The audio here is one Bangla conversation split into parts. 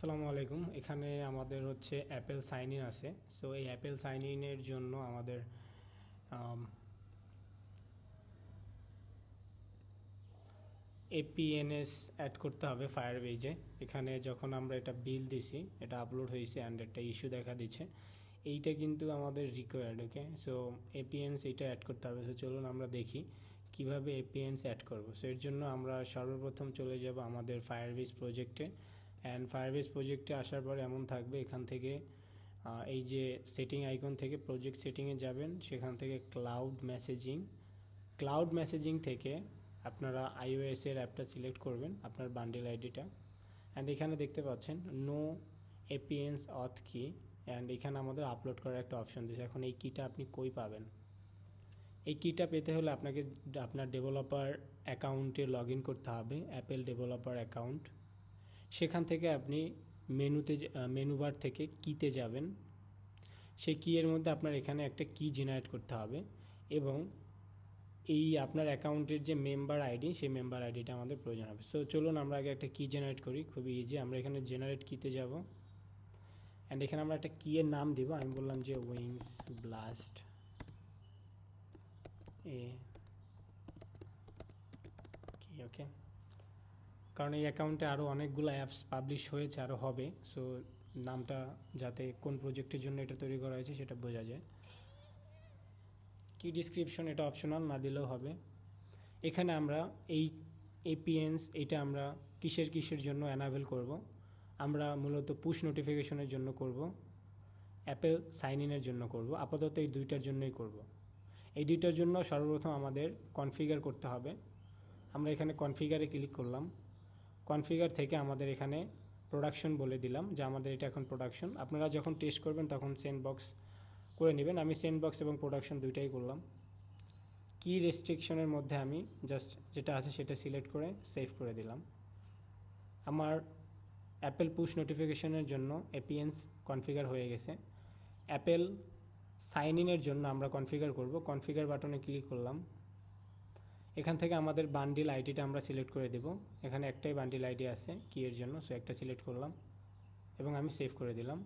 আসসালামু আলাইকুম। এখানে আমাদের হচ্ছে অ্যাপেল সাইন ইন আছে। সো এই অ্যাপেল সাইন ইনের জন্য আমাদের এপিএনএস অ্যাড করতে হবে ফায়ারবেজে এখানে যখন আমরা এটা বিল দিছি, এটা আপলোড হয়েছে অ্যান্ড একটা ইস্যু দেখা দিচ্ছে। এইটা কিন্তু আমাদের রিকোয়ার্ড ওকে সো এপিএনস এটা অ্যাড করতে হবে। সো চলুন আমরা দেখি কীভাবে এপিএনস অ্যাড করব। সো এর জন্য আমরা সর্বপ্রথম চলে যাব আমাদের ফায়ারবেজ প্রজেক্টে অ্যান্ড ফায়ারবেজ প্রজেক্টে আসার পর এমন থাকবে এখান থেকে এই যে সেটিং আইকন থেকে প্রজেক্ট সেটিংয়ে যাবেন, সেখান থেকে ক্লাউড মেসেজিং ক্লাউড মেসেজিং থেকে আপনারা এর অ্যাপটা সিলেক্ট করবেন, আপনার বান্ডেল আইডিটা অ্যান্ড এখানে দেখতে পাচ্ছেন নো এপিএন্স অথ কি অ্যান্ড এখানে আমাদের আপলোড করার একটা অপশন দিয়েছে। এখন এই কিটা আপনি কই পাবেন? এই কিটা পেতে হলে আপনাকে, আপনার ডেভেলপার অ্যাকাউন্টে লগ করতে হবে অ্যাপেল ডেভেলপার অ্যাকাউন্ট সেখান থেকে আপনি মেনুতে মেনু বার থেকে কিতে যাবেন। সেই কি এর মধ্যে আপনার এখানে একটা কি জেনারেট করতে হবে এবং এই আপনার অ্যাকাউন্টের যে মেম্বার আইডি সেই মেম্বার আইডিটা আমাদের প্রয়োজন হবে। সো চলুন আমরা আগে একটা কি জেনারেট করি খুবই ইজি আমরা এখানে জেনারেট কিতে যাব। অ্যান্ড এখানে আমরা একটা কি এর নাম দিব। আমি বললাম যে উইংস ব্লাস্ট এ ওকে কারণ এই অ্যাকাউন্টে আরও অনেকগুলো অ্যাপস পাবলিশ হয়েছে আরও হবে। সো নামটা যাতে কোন প্রজেক্টের জন্য এটা তৈরি করা হয়েছে সেটা বোঝা যায়। কি ডিসক্রিপশন এটা অপশনাল না দিলেও হবে। এখানে আমরা এই এপিএনস এটা আমরা কিসের কিসের জন্য অ্যানাভেল করব? আমরা মূলত পুশ নোটিফিকেশনের জন্য করব। অ্যাপেল সাইন ইনের জন্য করব। আপাতত এই দুইটার জন্যই করব। এই দুইটার জন্য সর্বপ্রথম আমাদের কনফিগার করতে হবে। আমরা এখানে কনফিগারে ক্লিক করলাম। কনফিগার থেকে আমাদের এখানে প্রোডাকশন বলে দিলাম, যে আমাদের এটা এখন প্রোডাকশন আপনারা যখন টেস্ট করবেন তখন সেন্ড বক্স করে নেবেন। আমি সেন্ড বক্স এবং প্রোডাকশন দুইটাই করলাম। কি রেস্ট্রিকশনের মধ্যে আমি জাস্ট যেটা আছে সেটা সিলেক্ট করে সেভ করে দিলাম। আমার অ্যাপেল পুশ নোটিফিকেশনের জন্য এপিএনস কনফিগার হয়ে গেছে। অ্যাপেল সাইন ইনের জন্য আমরা কনফিগার করব। কনফিগার বাটনে ক্লিক করলাম। এখান থেকে আমাদের বান্ডিল আইডিটা আমরা সিলেক্ট করে দেব। এখানে একটাই বান্ডিল আইডি আছে কি এর জন্য সো একটা সিলেক্ট করলাম এবং আমি সেভ করে দিলাম।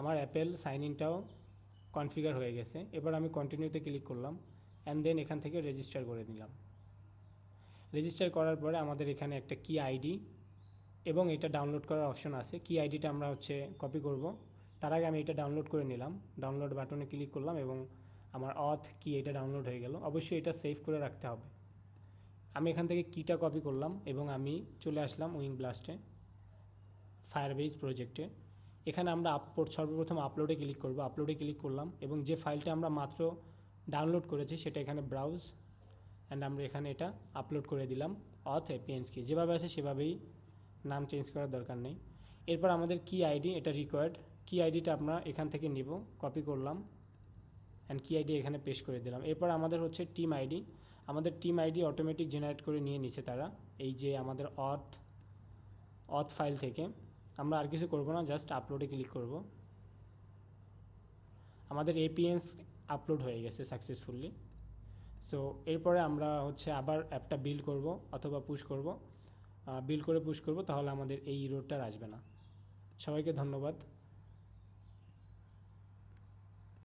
আমার অ্যাপেল সাইন ইনটাও কনফিগার হয়ে গেছে। এবার আমি কন্টিনিউতে ক্লিক করলাম অ্যান্ড দেন এখান থেকে রেজিস্টার করে নিলাম। রেজিস্টার করার পরে আমাদের এখানে একটা কি আইডি এবং এটা ডাউনলোড করার অপশন আছে। কি আইডিটা আমরা হচ্ছে কপি করব। তার আগে আমি এটা ডাউনলোড করে নিলাম। ডাউনলোড বাটনে ক্লিক করলাম এবং আমার অথ কি এটা ডাউনলোড হয়ে গেল। অবশ্যই এটা সেভ করে রাখতে হবে। আমি এখান থেকে কিটা কপি করলাম এবং আমি চলে আসলাম উইং ব্লাস্টে ফায়ারবেজ প্রজেক্টে এখানে আমরা আপলোড সর্বপ্রথম আপলোডে ক্লিক করব। আপলোডে ক্লিক করলাম এবং যে ফাইলটা আমরা মাত্র ডাউনলোড করেছি সেটা এখানে ব্রাউজ অ্যান্ড আমরা এখানে এটা আপলোড করে দিলাম অথ এপিএনস কি যেভাবে আছে সেভাবেই নাম চেঞ্জ করার দরকার নেই। এরপর আমাদের কি আইডি এটা রিকোয়ার্ড কি আইডিটা আমরা এখান থেকে নিব কপি করলাম অ্যান্ড কি আইডি এখানে পেশ করে দিলাম। এরপর আমাদের হচ্ছে টিম আইডি আমাদের টিম আইডি অটোমেটিক জেনারেট করে নিয়ে নিছে তারা। এই যে আমাদের অথ অথ ফাইল থেকে। আমরা আর কিছু করব না জাস্ট আপলোডে ক্লিক করব। আমাদের এপিএনস আপলোড হয়ে গেছে সাকসেসফুলি সো এরপরে আমরা হচ্ছে আবার অ্যাপটা বিল্ড করব অথবা পুশ করব। বিল্ড করে পুশ করব, তাহলে আমাদের এই ইরোডটা আসবে না। সবাইকে ধন্যবাদ।